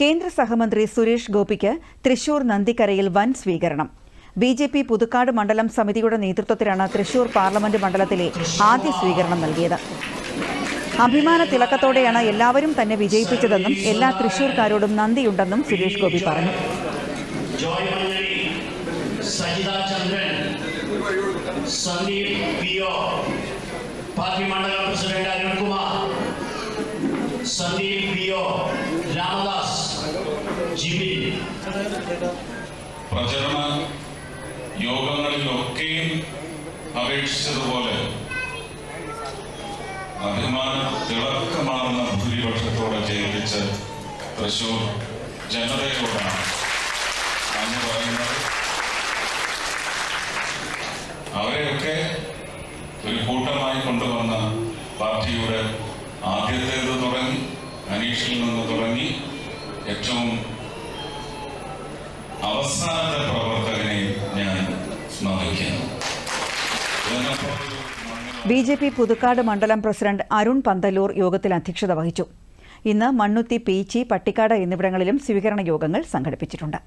കേന്ദ്ര സഹമന്ത്രി സുരേഷ് ഗോപിക്ക് തൃശൂർ നന്ദിക്കരയിൽ വൻ സ്വീകരണം. ബി ജെ പി പുതുക്കാട് മണ്ഡലം സമിതിയുടെ നേതൃത്വത്തിലാണ് തൃശൂർ പാർലമെന്റ് മണ്ഡലത്തിലെ ആദ്യ സ്വീകരണം നൽകിയത്. അഭിമാന തിളക്കത്തോടെയാണ് എല്ലാവരും തന്നെ വിജയിപ്പിച്ചതെന്നും എല്ലാ തൃശൂർക്കാരോടും നന്ദിയുണ്ടെന്നും സുരേഷ് ഗോപി പറഞ്ഞു. സന്ദീപ് പി ഒ പാർട്ടി മണ്ഡലം പ്രസിഡന്റ് രാമദാസ്. പ്രചരണ യോഗങ്ങളിലൊക്കെയും അപേക്ഷിച്ചതുപോലെ അഭിമാന തിളക്കമാർന്ന ഭൂരിപക്ഷത്തോടെ ജയിപ്പിച്ച് തൃശൂർ ജനതയോടാണ് പറയുന്നത്. അവരെയൊക്കെ ഒരു കൂട്ടമായി കൊണ്ടുവന്ന പാർട്ടിയുടെ ആദ്യത്തേത് തുടങ്ങി അനീഷിൽ നിന്ന് തുടങ്ങി ഏറ്റവും അവസാനത്തെ പ്രവർത്തകനെ ഞാൻ സ്മരിക്കുന്നു. ബി ജെ പി പുതുക്കാട് മണ്ഡലം പ്രസിഡന്റ് അരുൺ പന്തലൂർ യോഗത്തിൽ അധ്യക്ഷത വഹിച്ചു. ഇന്ന് മണ്ണുത്തി പീച്ചി പട്ടിക്കാട് എന്നിവിടങ്ങളിലും സ്വീകരണ യോഗങ്ങൾ സംഘടിപ്പിച്ചിട്ടുണ്ട്.